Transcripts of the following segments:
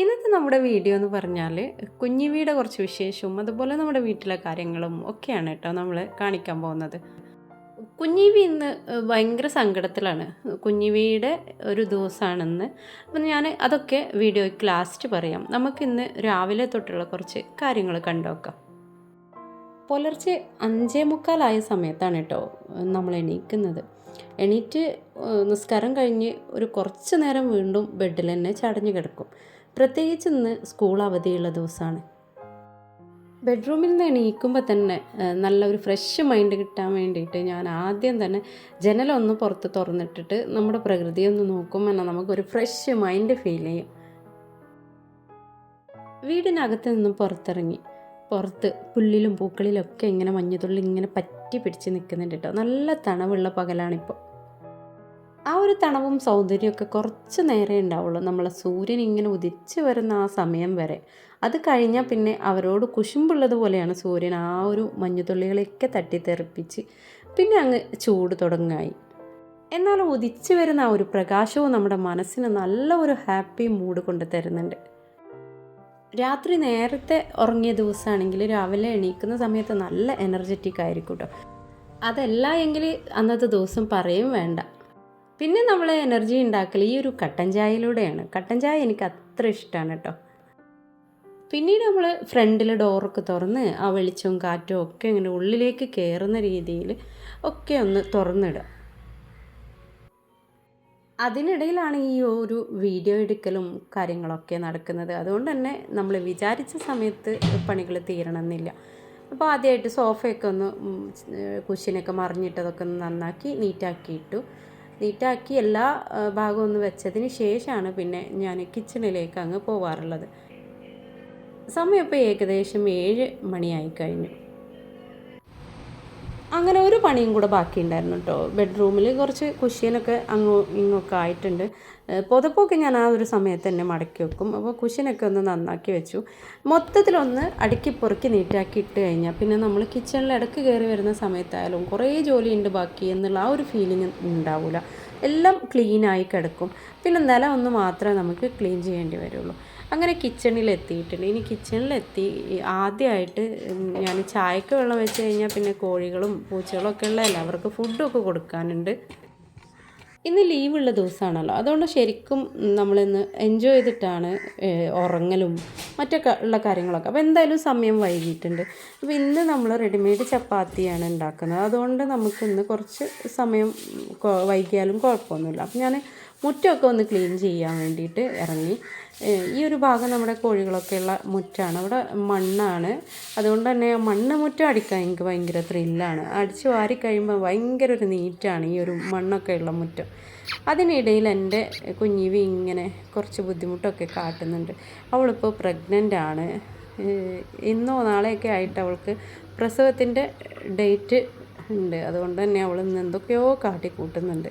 ഇന്നത്തെ നമ്മുടെ വീഡിയോ എന്ന് പറഞ്ഞാൽ കുഞ്ഞിവിയുടെ കുറച്ച് വിശേഷവും അതുപോലെ നമ്മുടെ വീട്ടിലെ കാര്യങ്ങളും ഒക്കെയാണ് കേട്ടോ നമ്മൾ കാണിക്കാൻ പോകുന്നത്. കുഞ്ഞിവി ഇന്ന് ഭയങ്കര സങ്കടത്തിലാണ്. കുഞ്ഞിവിയുടെ ഒരു ദിവസമാണെന്ന്. അപ്പം ഞാൻ അതൊക്കെ വീഡിയോയ്ക്ക് ലാസ്റ്റ് പറയാം. നമുക്കിന്ന് രാവിലെ തൊട്ടുള്ള കുറച്ച് കാര്യങ്ങൾ കണ്ടുനോക്കാം പുലർച്ചെ അഞ്ചേ മുക്കാലായ സമയത്താണ് കേട്ടോ നമ്മൾ എണീക്കുന്നത്. എണീറ്റ് നിസ്കാരം കഴിഞ്ഞ് ഒരു കുറച്ച് നേരം വീണ്ടും ബെഡിൽ തന്നെ ചടഞ്ഞു കിടക്കും. പ്രത്യേകിച്ച് ഇന്ന് സ്കൂൾ അവധിയുള്ള ദിവസമാണ്. ബെഡ്റൂമിൽ നിന്ന് എണീക്കുമ്പോൾ തന്നെ നല്ലൊരു ഫ്രഷ് മൈൻഡ് കിട്ടാൻ വേണ്ടിയിട്ട് ഞാൻ ആദ്യം തന്നെ ജനലൊന്ന് പുറത്ത് തുറന്നിട്ടിട്ട് നമ്മുടെ പ്രകൃതി ഒന്ന് നോക്കുമ്പോൾ തന്നെ നമുക്കൊരു ഫ്രഷ് മൈൻഡ് ഫീൽ ചെയ്യും. വീടിനകത്ത് നിന്നും പുറത്തിറങ്ങി. പുറത്ത് പുല്ലിലും പൂക്കളിലൊക്കെ ഇങ്ങനെ മഞ്ഞത്തുള്ളിൽ ഇങ്ങനെ പറ്റി പിടിച്ച് നിൽക്കുന്നുണ്ട് കേട്ടോ. നല്ല തണവുള്ള പകലാണിപ്പോൾ. ആ ഒരു തണവും സൗന്ദര്യമൊക്കെ കുറച്ച് നേരേ ഉണ്ടാവുള്ളൂ. നമ്മളെ സൂര്യൻ ഇങ്ങനെ ഉദിച്ച് വരുന്ന ആ സമയം വരെ. അത് കഴിഞ്ഞാൽ പിന്നെ അവരോട് കുശുമ്പുള്ളതുപോലെയാണ് സൂര്യൻ ആ ഒരു മഞ്ഞുതുള്ളികളെയൊക്കെ തട്ടിത്തെറിപ്പിച്ച് പിന്നെ അങ്ങ് ചൂട് തുടങ്ങായി. എന്നാൽ ഉദിച്ചു വരുന്ന ആ ഒരു പ്രകാശവും നമ്മുടെ മനസ്സിന് നല്ല ഒരു ഹാപ്പി മൂഡ് കൊണ്ട് തരുന്നുണ്ട്. രാത്രി നേരത്തെ ഉറങ്ങിയ ദിവസമാണെങ്കിൽ രാവിലെ എണീക്കുന്ന സമയത്ത് നല്ല എനർജറ്റിക് ആയിരിക്കും കേട്ടോ. അതല്ല എങ്കിൽ അന്നത്തെ ദിവസം പറയും വേണ്ട. പിന്നെ നമ്മൾ എനർജി ഉണ്ടാക്കൽ ഈ ഒരു കട്ടൻ ചായയിലൂടെയാണ്. കട്ടൻ ചായ എനിക്ക് അത്ര ഇഷ്ടമാണ് കേട്ടോ പിന്നീട് നമ്മൾ ഫ്രണ്ടിൽ ഡോറൊക്കെ തുറന്ന് ആ വെളിച്ചവും കാറ്റും ഒക്കെ ഇങ്ങനെ ഉള്ളിലേക്ക് കയറുന്ന രീതിയിൽ ഒക്കെ ഒന്ന് തുറന്നിടുക അതിനിടയിലാണ് ഈ ഒരു വീഡിയോ എടുക്കലും കാര്യങ്ങളൊക്കെ നടക്കുന്നത്. അതുകൊണ്ട് തന്നെ നമ്മൾ വിചാരിച്ച സമയത്ത് പണികൾ തീരണമെന്നില്ല. അപ്പോൾ ആദ്യമായിട്ട് സോഫയൊക്കെ ഒന്ന് കുശിനൊക്കെ മറിഞ്ഞിട്ടതൊക്കെ ഒന്ന് നന്നാക്കി നീറ്റാക്കി ഇട്ടു നീറ്റാക്കി എല്ലാ ഭാഗവും ഒന്ന് വെച്ചതിന് ശേഷമാണ് പിന്നെ ഞാൻ കിച്ചണിലേക്ക് അങ്ങ് പോവാറുള്ളത്. സമയം ഇപ്പോൾ ഏകദേശം ഏഴ് മണിയായി കഴിഞ്ഞു. അങ്ങനെ ഒരു പണിയും കൂടെ ബാക്കിയുണ്ടായിരുന്നു കേട്ടോ. ബെഡ്റൂമിൽ കുറച്ച് കുഷ്യനൊക്കെ അങ്ങോ ഇങ്ങൊക്കെ ആയിട്ടുണ്ട്. പുതപ്പൊക്കെ ഞാൻ ആ ഒരു സമയത്ത് തന്നെ മടക്കി വെക്കും. അപ്പോൾ കുഷ്യനൊക്കെ ഒന്ന് നന്നാക്കി വെച്ചു. മൊത്തത്തിലൊന്ന് അടുക്കി പൊറുക്കി നീറ്റാക്കി ഇട്ട് കഴിഞ്ഞാൽ പിന്നെ നമ്മൾ കിച്ചണിൽ ഇടയ്ക്ക് കയറി വരുന്ന സമയത്തായാലും കുറേ ജോലിയുണ്ട് ബാക്കി എന്നുള്ള ആ ഒരു ഫീലിംഗ് ഉണ്ടാവില്ല എല്ലാം ക്ലീനായി കിടക്കും. പിന്നെ നില ഒന്ന് മാത്രമേ നമുക്ക് ക്ലീൻ ചെയ്യേണ്ടി വരുള്ളൂ. അങ്ങനെ കിച്ചണിൽ എത്തിയിട്ടുണ്ട് ഇനി കിച്ചണിലെത്തി ആദ്യമായിട്ട് ഞാൻ ചായക്ക് വെള്ളം വെച്ച് കഴിഞ്ഞാൽ പിന്നെ കോഴികളും പൂച്ചകളും ഒക്കെ ഉള്ളതല്ല അവർക്ക് ഫുഡൊക്കെ കൊടുക്കാനുണ്ട്. ഇന്ന് ലീവുള്ള ദിവസമാണല്ലോ. അതുകൊണ്ട് ശരിക്കും നമ്മളിന്ന് എൻജോയ് ചെയ്തിട്ടാണ് ഉറങ്ങലും മറ്റൊക്കെ ഉള്ള കാര്യങ്ങളൊക്കെ. അപ്പോൾ എന്തായാലും സമയം വൈകിയിട്ടുണ്ട്. അപ്പോൾ ഇന്ന് നമ്മൾ റെഡിമെയ്ഡ് ചപ്പാത്തിയാണ് ഉണ്ടാക്കുന്നത്. അതുകൊണ്ട് നമുക്കിന്ന് കുറച്ച് സമയം വൈകിയാലും കുഴപ്പമൊന്നുമില്ല. അപ്പോൾ ഞാൻ മുറ്റമൊക്കെ ഒന്ന് ക്ലീൻ ചെയ്യാൻ വേണ്ടിയിട്ട് ഇറങ്ങി. ഈ ഒരു ഭാഗം നമ്മുടെ കോഴികളൊക്കെയുള്ള മുറ്റാണ്. അവിടെ മണ്ണാണ്. അതുകൊണ്ട് തന്നെ മണ്ണ് മുറ്റം അടിക്കാൻ എനിക്ക് ഭയങ്കര ത്രില്ലാണ് അടിച്ച് വാരി കഴിയുമ്പോൾ ഭയങ്കര ഒരു നീറ്റാണ് ഈ ഒരു മണ്ണൊക്കെ ഉള്ള മുറ്റം. അതിനിടയിൽ എന്റെ കുഞ്ഞിവി ഇങ്ങനെ കുറച്ച് ബുദ്ധിമുട്ടൊക്കെ കാട്ടുന്നുണ്ട്. അവളിപ്പോൾ പ്രഗ്നന്റ് ആണ്. ഇന്നോ നാളെയൊക്കെ ആയിട്ട് അവൾക്ക് പ്രസവത്തിന്റെ ഡേറ്റ് ഉണ്ട്. അതുകൊണ്ട് തന്നെ അവൾ ഇന്ന് എന്തൊക്കെയോ കാട്ടിക്കൂട്ടുന്നുണ്ട്.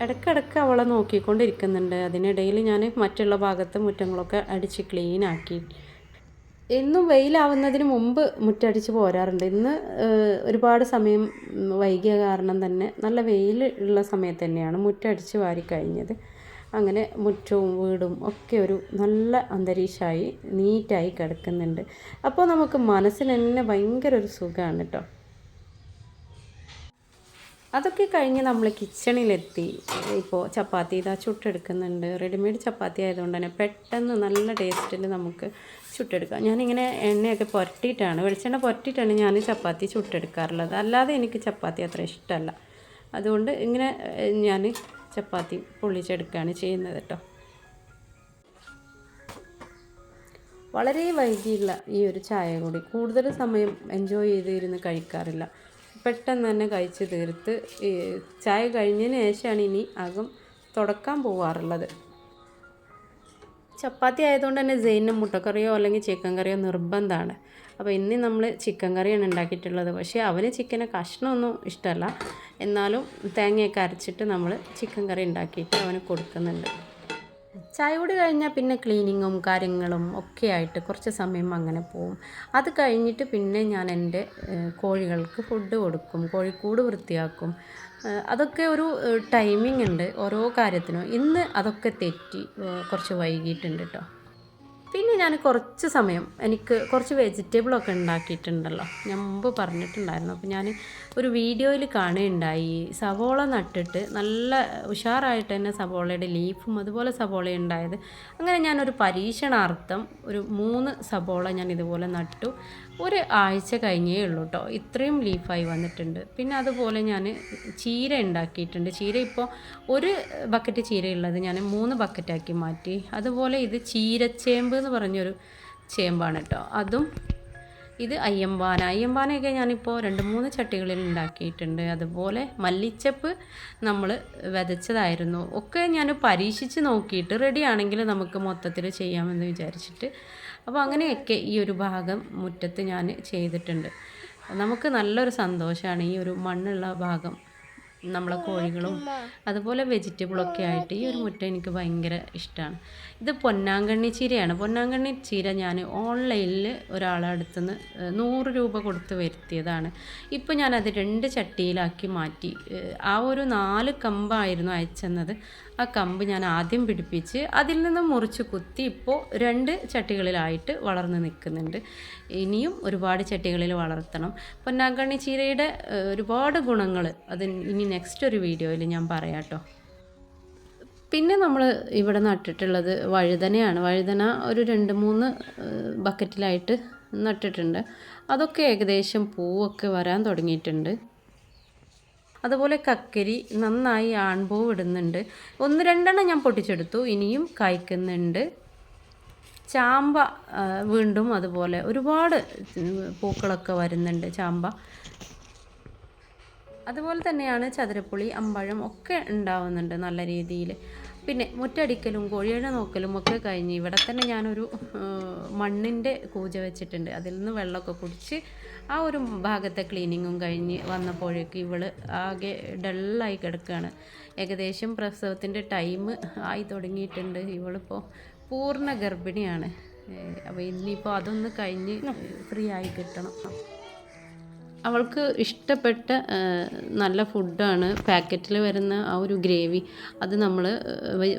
ഇടയ്ക്കിടയ്ക്ക് അവളെ നോക്കിക്കൊണ്ടിരിക്കുന്നുണ്ട്. അതിനിടയിൽ ഞാൻ മറ്റുള്ള ഭാഗത്ത് മുറ്റങ്ങളൊക്കെ അടിച്ച് ക്ലീൻ ആക്കി. എന്നും വെയിലാവുന്നതിന് മുമ്പ് മുറ്റടിച്ച് പോരാറുണ്ട്. ഇന്ന് ഒരുപാട് സമയം വൈകിയ കാരണം തന്നെ നല്ല വെയിൽ ഉള്ള സമയത്ത് തന്നെയാണ് മുറ്റടിച്ച് വാരി കഴിഞ്ഞത്. അങ്ങനെ മുറ്റവും വീടും ഒക്കെ ഒരു നല്ല അന്തരീക്ഷമായി നീറ്റായി കിടക്കുന്നുണ്ട്. അപ്പോൾ നമുക്ക് മനസ്സിന് തന്നെ ഭയങ്കര ഒരു സുഖമാണ് കേട്ടോ. അതൊക്കെ കഴിഞ്ഞ് നമ്മൾ കിച്ചണിലെത്തി ഇപ്പോൾ ചപ്പാത്തി ഇതാ ചുട്ടെടുക്കുന്നുണ്ട്. റെഡിമെയ്ഡ് ചപ്പാത്തി ആയതുകൊണ്ട് തന്നെ പെട്ടെന്ന് നല്ല ടേസ്റ്റിൽ നമുക്ക് ചുട്ടെടുക്കാം. ഞാനിങ്ങനെ എണ്ണയൊക്കെ പുരട്ടിയിട്ടാണ്. വെളിച്ചെണ്ണ പുരട്ടിയിട്ടാണ് ഞാൻ ചപ്പാത്തി ചുട്ടെടുക്കാറുള്ളത്. അല്ലാതെ എനിക്ക് ചപ്പാത്തി അത്ര ഇഷ്ടമല്ല. അതുകൊണ്ട് ഇങ്ങനെ ഞാൻ ചപ്പാത്തി പൊള്ളിച്ചെടുക്കുകയാണ് ചെയ്യുന്നത് കേട്ടോ വളരെ വൈകിയുള്ള ഈ ഒരു ചായ കൂടി കൂടുതൽ സമയം എൻജോയ് ചെയ്ത് ഇരുന്ന് കഴിക്കാറില്ല. പെട്ടെന്ന് തന്നെ കഴിച്ച് തീർത്ത് ചായ കഴിഞ്ഞതിന് ശേഷമാണ് ഇനി അകം തുടക്കാൻ പോവാറുള്ളത്. ചപ്പാത്തി ആയതുകൊണ്ട് തന്നെ ജെയിനും മുട്ടക്കറിയോ അല്ലെങ്കിൽ ചിക്കൻ കറിയോ നിർബന്ധമാണ്. അപ്പോൾ ഇന്ന് നമ്മൾ ചിക്കൻ കറിയാണ് ഉണ്ടാക്കിയിട്ടുള്ളത്. പക്ഷേ അവന് ചിക്കനെ കഷ്ണമൊന്നും ഇഷ്ടമല്ല. എന്നാലും തേങ്ങയൊക്കെ അരച്ചിട്ട് നമ്മൾ ചിക്കൻ കറി ഉണ്ടാക്കിയിട്ട് അവന് കൊടുക്കുന്നുണ്ട്. ചായ കൂടി കഴിഞ്ഞാൽ പിന്നെ ക്ലീനിങ്ങും കാര്യങ്ങളും ഒക്കെ ആയിട്ട് കുറച്ച് സമയം അങ്ങനെ പോവും. അത് കഴിഞ്ഞിട്ട് പിന്നെ ഞാൻ എന്റെ കോഴികൾക്ക് ഫുഡ് കൊടുക്കും കോഴിക്കൂട് വൃത്തിയാക്കും. അതൊക്കെ ഒരു ടൈമിംഗ് ഉണ്ട് ഓരോ കാര്യത്തിനും. ഇന്ന് അതൊക്കെ തെറ്റി കുറച്ച് വൈകിയിട്ടുണ്ട് കേട്ടോ പിന്നെ ഞാൻ കുറച്ച് സമയം എനിക്ക് കുറച്ച് വെജിറ്റബിളൊക്കെ ഉണ്ടാക്കിയിട്ടുണ്ടല്ലോ. ഞാൻ മുമ്പ് പറഞ്ഞിട്ടുണ്ടായിരുന്നു. അപ്പോൾ ഞാൻ ഒരു വീഡിയോയിൽ കാണുകയുണ്ടായി. സവോള നട്ടിട്ട് നല്ല ഉഷാറായിട്ട് തന്നെ സവോളയുടെ ലീഫും അതുപോലെ സവോള ഉണ്ടായത്. അങ്ങനെ ഞാനൊരു പരീക്ഷണാർത്ഥം ഒരു മൂന്ന് സവോള ഞാൻ ഇതുപോലെ നട്ടു. ഒരു ആഴ്ച കഴിഞ്ഞേ ഉള്ളൂ കേട്ടോ ഇത്രയും ലീഫായി വന്നിട്ടുണ്ട്. പിന്നെ അതുപോലെ ഞാൻ ചീര ഉണ്ടാക്കിയിട്ടുണ്ട്. ചീര ഇപ്പോൾ ഒരു ബക്കറ്റ് ചീര ഉള്ളത് ഞാൻ മൂന്ന് ബക്കറ്റാക്കി മാറ്റി. അതുപോലെ ഇത് ചീരച്ചേമ്പ് എന്ന് പറഞ്ഞൊരു ചേമ്പാണ് കേട്ടോ അതും ഇത് അയ്യമ്പാന. അയ്യമ്പാനയൊക്കെ ഞാനിപ്പോൾ രണ്ട് മൂന്ന് ചട്ടികളിൽ ഉണ്ടാക്കിയിട്ടുണ്ട്. അതുപോലെ മല്ലിച്ചപ്പ് നമ്മൾ വിതച്ചതായിരുന്നു. ഒക്കെ ഞാൻ പരീക്ഷിച്ച് നോക്കിയിട്ട് റെഡി നമുക്ക് മൊത്തത്തിൽ ചെയ്യാമെന്ന് വിചാരിച്ചിട്ട് അപ്പോൾ അങ്ങനെയൊക്കെ ഈ ഒരു ഭാഗം മുറ്റത്ത് ഞാൻ ചെയ്തിട്ടുണ്ട്. നമുക്ക് നല്ലൊരു സന്തോഷമാണ് ഈ ഒരു മണ്ണുള്ള ഭാഗം. നമ്മളെ കോഴികളും അതുപോലെ വെജിറ്റബിളൊക്കെ ആയിട്ട് ഈ ഒരു മുറ്റം എനിക്ക് ഭയങ്കര ഇഷ്ടമാണ് ഇത് പൊന്നാങ്കണ്ണി ചീരയാണ്. പൊന്നാങ്കണ്ണി ചീര ഞാൻ ഓൺലൈനിൽ ഒരാളെ അടുത്തുനിന്ന് നൂറ് രൂപ കൊടുത്ത് വരുത്തിയതാണ്. ഇപ്പോൾ ഞാനത് രണ്ട് ചട്ടിയിലാക്കി മാറ്റി. ആ ഒരു നാല് കമ്പായിരുന്നു അയച്ചെന്നത്. ആ കമ്പ് ഞാൻ ആദ്യം പിടിപ്പിച്ച് അതിൽ നിന്ന് മുറിച്ച് കുത്തി ഇപ്പോൾ രണ്ട് ചട്ടികളിലായിട്ട് വളർന്ന് നിൽക്കുന്നുണ്ട്. ഇനിയും ഒരുപാട് ചട്ടികളിൽ വളർത്തണം. പൊന്നാങ്കണ്ണി ചീരയുടെ ഒരുപാട് ഗുണങ്ങൾ അത് ഇനി നെക്സ്റ്റ് ഒരു വീഡിയോയിൽ ഞാൻ പറയാം കേട്ടോ പിന്നെ നമ്മൾ ഇവിടെ നട്ടിട്ടുള്ളത് വഴുതനയാണ്. വഴുതന ഒരു രണ്ട് മൂന്ന് ബക്കറ്റിലായിട്ട് നട്ടിട്ടുണ്ട്. അതൊക്കെ ഏകദേശം പൂവൊക്കെ വരാൻ തുടങ്ങിയിട്ടുണ്ട്. അതുപോലെ കക്കരി നന്നായി ആൺപൂവ് ഇടുന്നുണ്ട് ഒന്ന് രണ്ടെണ്ണം ഞാൻ പൊട്ടിച്ചെടുത്തു. ഇനിയും കായ്ക്കുന്നുണ്ട്. ചാമ്പ വീണ്ടും അതുപോലെ ഒരുപാട് പൂക്കളൊക്കെ വരുന്നുണ്ട് ചാമ്പ. അതുപോലെ തന്നെയാണ് ചതുരപ്പുളി അമ്പഴം ഒക്കെ ഉണ്ടാവുന്നുണ്ട് നല്ല രീതിയിൽ. പിന്നെ മുറ്റടിക്കലും കോഴിയുടെ നോക്കലും ഒക്കെ കഴിഞ്ഞ് ഇവിടെ തന്നെ ഞാനൊരു മണ്ണിന്റെ കൂജ വെച്ചിട്ടുണ്ട്. അതിൽ നിന്ന് വെള്ളമൊക്കെ കുടിച്ച് ആ ഒരു ഭാഗത്തെ ക്ലീനിങ്ങും കഴിഞ്ഞ് വന്നപ്പോഴേക്ക് ഇവൾ ആകെ ഡള്ളായി കിടക്കുകയാണ്. ഏകദേശം പ്രസവത്തിന്റെ ടൈം ആയി തുടങ്ങിയിട്ടുണ്ട്. ഇവളിപ്പോൾ പൂർണ ഗർഭിണിയാണ് അപ്പോൾ ഇനിയിപ്പോൾ അതൊന്ന് കഴിഞ്ഞ് ഫ്രീ ആയി കിട്ടണം. അവൾക്ക് ഇഷ്ടപ്പെട്ട നല്ല ഫുഡാണ്. പാക്കറ്റിൽ വരുന്ന ആ ഒരു ഗ്രേവി അത് നമ്മൾ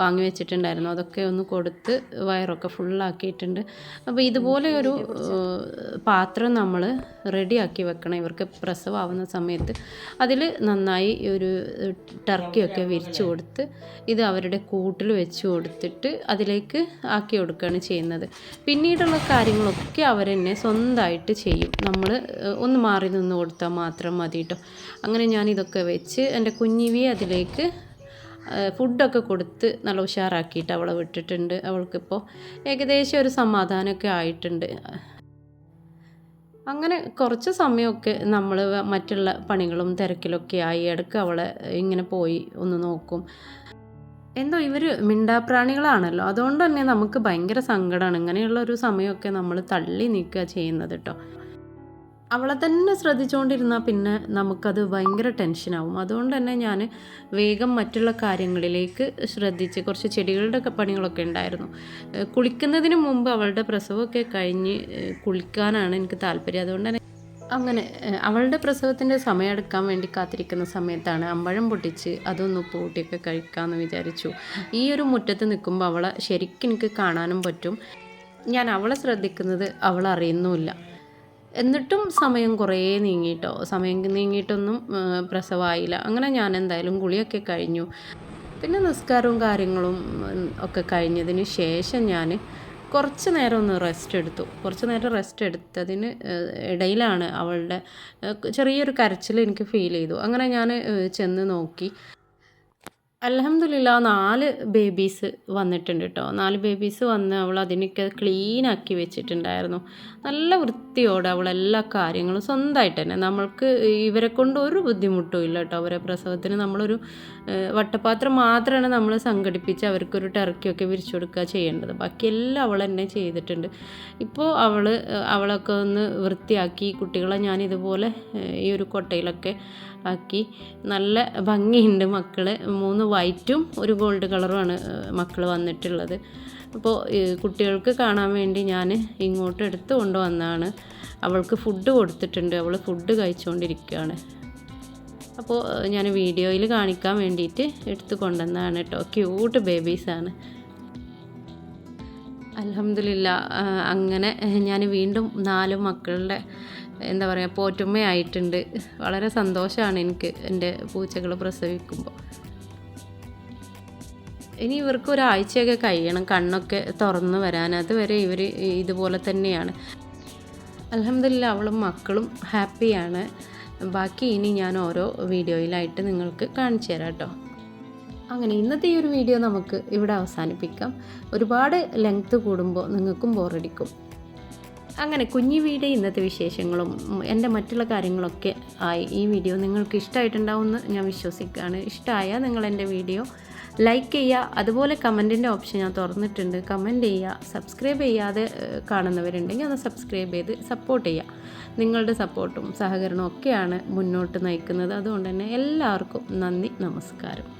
വാങ്ങി വെച്ചിട്ടുണ്ടായിരുന്നു. അതൊക്കെ ഒന്ന് കൊടുത്ത് വയറൊക്കെ ഫുള്ളാക്കിയിട്ടുണ്ട്. അപ്പോൾ ഇതുപോലെ ഒരു പാത്രം നമ്മൾ റെഡിയാക്കി വെക്കണം. ഇവർക്ക് പ്രസവമാവുന്ന സമയത്ത്. അതിൽ നന്നായി ഒരു ടർക്കിയൊക്കെ വിരിച്ചു കൊടുത്ത് ഇത് അവരുടെ കൂട്ടിൽ വെച്ച് കൊടുത്തിട്ട് അതിലേക്ക് ആക്കി കൊടുക്കുകയാണ് ചെയ്യുന്നത്. പിന്നീടുള്ള കാര്യങ്ങളൊക്കെ അവരെന്നെ സ്വന്തമായിട്ട് ചെയ്യും. നമ്മൾ ഒന്ന് മാറി നിന്ന് കൊടുത്താൽ മാത്രം മതി കേട്ടോ അങ്ങനെ ഞാൻ ഇതൊക്കെ വെച്ച് എന്റെ കുഞ്ഞിവിയെ അതിലേക്ക് ഫുഡൊക്കെ കൊടുത്ത് നല്ല ഉഷാറാക്കിയിട്ട് അവളെ വിട്ടിട്ടുണ്ട്. അവൾക്കിപ്പോൾ ഏകദേശം ഒരു സമാധാനമൊക്കെ ആയിട്ടുണ്ട്. അങ്ങനെ കുറച്ച് സമയമൊക്കെ നമ്മൾ മറ്റുള്ള പണികളും തിരക്കിലൊക്കെ ആയി ഇടയ്ക്ക് അവളെ ഇങ്ങനെ പോയി ഒന്ന് നോക്കും. എന്തോ ഇവർ മിണ്ടാപ്രാണികളാണല്ലോ. അതുകൊണ്ട് തന്നെ നമുക്ക് ഭയങ്കര സങ്കടമാണ് ഇങ്ങനെയുള്ള ഒരു സമയമൊക്കെ നമ്മൾ തള്ളി നീക്കുക ചെയ്യുന്നത് കേട്ടോ അവളെ തന്നെ ശ്രദ്ധിച്ചുകൊണ്ടിരുന്നാൽ പിന്നെ നമുക്കത് ഭയങ്കര ടെൻഷനാവും. അതുകൊണ്ട് തന്നെ ഞാൻ വേഗം മറ്റുള്ള കാര്യങ്ങളിലേക്ക് ശ്രദ്ധിച്ച് കുറച്ച് ചെടികളുടെ പണികളൊക്കെ ഉണ്ടായിരുന്നു. കുളിക്കുന്നതിന് മുമ്പ് അവളുടെ പ്രസവമൊക്കെ കഴിഞ്ഞ് കുളിക്കാനാണ് എനിക്ക് താല്പര്യം. അതുകൊണ്ട് തന്നെ അങ്ങനെ അവളുടെ പ്രസവത്തിന്റെ സമയം എടുക്കാൻ വേണ്ടി കാത്തിരിക്കുന്ന സമയത്താണ് അമ്പഴം പൊട്ടിച്ച് അതൊന്ന് പൂട്ടിയൊക്കെ കഴിക്കാമെന്ന് വിചാരിച്ചു. ഈ ഒരു മുറ്റത്ത് നിൽക്കുമ്പോൾ അവളെ ശരിക്കും എനിക്ക് കാണാനും പറ്റും. ഞാൻ അവളെ ശ്രദ്ധിക്കുന്നത് അവൾ എന്നിട്ടും സമയം കുറേ നീങ്ങിയിട്ടോ സമയം നീങ്ങിയിട്ടൊന്നും പ്രസവമായില്ല അങ്ങനെ ഞാൻ എന്തായാലും ഗുളിയൊക്കെ കഴിഞ്ഞു. പിന്നെ നിസ്കാരവും കാര്യങ്ങളും ഒക്കെ കഴിഞ്ഞതിന് ശേഷം ഞാൻ കുറച്ച് നേരം ഒന്ന് റെസ്റ്റ് എടുത്തു. കുറച്ച് നേരം റെസ്റ്റ് എടുത്തതിന് ഇടയിലാണ് അവളുടെ ചെറിയൊരു കരച്ചിൽ എനിക്ക് ഫീൽ ചെയ്തു. അങ്ങനെ ഞാൻ ചെന്ന് നോക്കി. അലഹമില്ല നാല് ബേബീസ് വന്നിട്ടുണ്ട് കേട്ടോ നാല് ബേബീസ് വന്ന് അവൾ അതിനൊക്കെ ക്ലീനാക്കി വെച്ചിട്ടുണ്ടായിരുന്നു. നല്ല വൃത്തിയോടെ അവൾ എല്ലാ കാര്യങ്ങളും സ്വന്തമായിട്ട് തന്നെ നമ്മൾക്ക് ഇവരെ കൊണ്ട് ഒരു ബുദ്ധിമുട്ടും ഇല്ല കേട്ടോ അവരെ പ്രസവത്തിന് നമ്മളൊരു വട്ടപാത്രം മാത്രമാണ് നമ്മൾ സംഘടിപ്പിച്ച് അവർക്കൊരു ടർക്കിയൊക്കെ വിരിച്ചു കൊടുക്കുക ചെയ്യേണ്ടത്. ബാക്കിയെല്ലാം അവൾ തന്നെ ചെയ്തിട്ടുണ്ട്. ഇപ്പോൾ അവൾ അവളൊക്കെ ഒന്ന് വൃത്തിയാക്കി കുട്ടികളെ ഞാൻ ഇതുപോലെ ഈ ഒരു കൊട്ടയിലൊക്കെ ആക്കി. നല്ല ഭംഗിയുണ്ട് മക്കൾ മൂന്ന് വൈറ്റും ഒരു ഗോൾഡ് കളറുമാണ് മക്കൾ വന്നിട്ടുള്ളത്. അപ്പോൾ കുട്ടികൾക്ക് കാണാൻ വേണ്ടി ഞാൻ ഇങ്ങോട്ട് എടുത്ത് കൊണ്ടുവന്നതാണ് അവൾക്ക് ഫുഡ് കൊടുത്തിട്ടുണ്ട് അവൾ ഫുഡ് കഴിച്ചുകൊണ്ടിരിക്കുകയാണ് അപ്പോൾ ഞാൻ വീഡിയോയിൽ കാണിക്കാൻ വേണ്ടിയിട്ട് എടുത്ത് കൊണ്ടുവന്നതാണ് കേട്ടോ. ക്യൂട്ട് ബേബീസാണ്. അലഹമില്ല അങ്ങനെ ഞാൻ വീണ്ടും നാല് മക്കളുടെ എന്താ പറയുക പോറ്റുമ്മയായിട്ടുണ്ട്. വളരെ സന്തോഷമാണ് എനിക്ക് എന്റെ പൂച്ചകൾ പ്രസവിക്കുമ്പോൾ. ഇനി ഇവർക്ക് ഒരാഴ്ചയൊക്കെ കഴിയണം. കണ്ണൊക്കെ തുറന്നു വരാൻ. അതുവരെ ഇവർ ഇതുപോലെ തന്നെയാണ്. അലഹമില്ല അവളും മക്കളും ഹാപ്പിയാണ്. ബാക്കി ഇനി ഞാൻ ഓരോ വീഡിയോയിലായിട്ട് നിങ്ങൾക്ക് കാണിച്ചു തരാം കേട്ടോ. അങ്ങനെ ഇന്നത്തെ ഈ ഒരു വീഡിയോ നമുക്ക് ഇവിടെ അവസാനിപ്പിക്കാം. ഒരുപാട് ലെങ്ത്ത് കൂടുമ്പോൾ നിങ്ങൾക്കും ബോറടിക്കും അങ്ങനെ കുഞ്ഞി വീഡിയോ ഇന്നത്തെ വിശേഷങ്ങളും എന്റെ മറ്റുള്ള കാര്യങ്ങളൊക്കെ ആയി ഈ വീഡിയോ നിങ്ങൾക്ക് ഇഷ്ടമായിട്ടുണ്ടാവുമെന്ന് ഞാൻ വിശ്വസിക്കുകയാണ്. ഇഷ്ടമായാൽ നിങ്ങൾ എന്റെ വീഡിയോ ലൈക്ക് ചെയ്യുക. അതുപോലെ കമന്റിന്റെ ഓപ്ഷൻ ഞാൻ തുറന്നിട്ടുണ്ട്. കമന്റ് ചെയ്യുക. സബ്സ്ക്രൈബ് ചെയ്യാതെ കാണുന്നവരുണ്ടെങ്കിൽ ഒന്ന് സബ്സ്ക്രൈബ് ചെയ്ത് സപ്പോർട്ട് ചെയ്യുക. നിങ്ങളുടെ സപ്പോർട്ടും സഹകരണവും ഒക്കെയാണ് മുന്നോട്ട് നയിക്കുന്നത്. അതുകൊണ്ട് തന്നെ എല്ലാവർക്കും നന്ദി നമസ്കാരം.